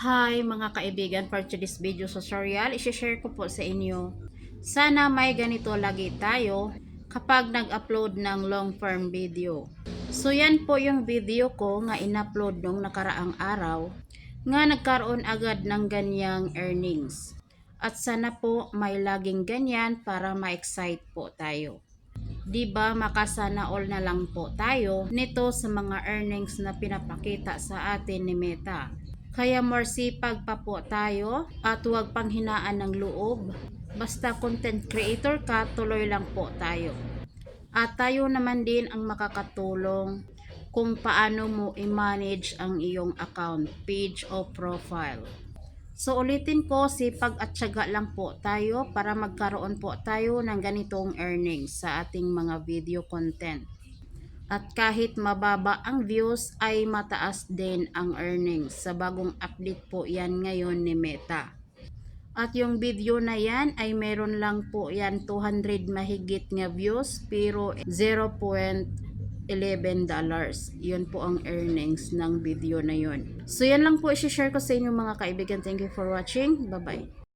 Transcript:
Hi mga kaibigan, for today's video tutorial, isi-share ko po sa inyo. Sana may ganito lagi tayo kapag nag-upload ng long form video. So yan po yung video ko nga in-upload nung nakaraang araw nga nagkaroon agad ng ganyang earnings. At sana po may laging ganyan para ma-excite po tayo. 'Di ba makasana all na lang po tayo nito sa mga earnings na pinapakita sa atin ni Meta. Kaya more sipag pa tayo at huwag panghinaan ng loob. Basta content creator ka, tuloy lang po tayo. At tayo naman din ang makakatulong kung paano mo i-manage ang iyong account, page o profile. So ulitin ko, sipag at syaga lang po tayo para magkaroon po tayo ng ganitong earnings sa ating mga video content. At kahit mababa ang views ay mataas din ang earnings sa bagong update po yan ngayon ni Meta. At yung video na yan ay meron lang po yan 200 mahigit nga views pero 0.11 dollars. Yun po ang earnings ng video na yun. So yan lang po i-share ko sa inyo mga kaibigan. Thank you for watching. Bye-bye.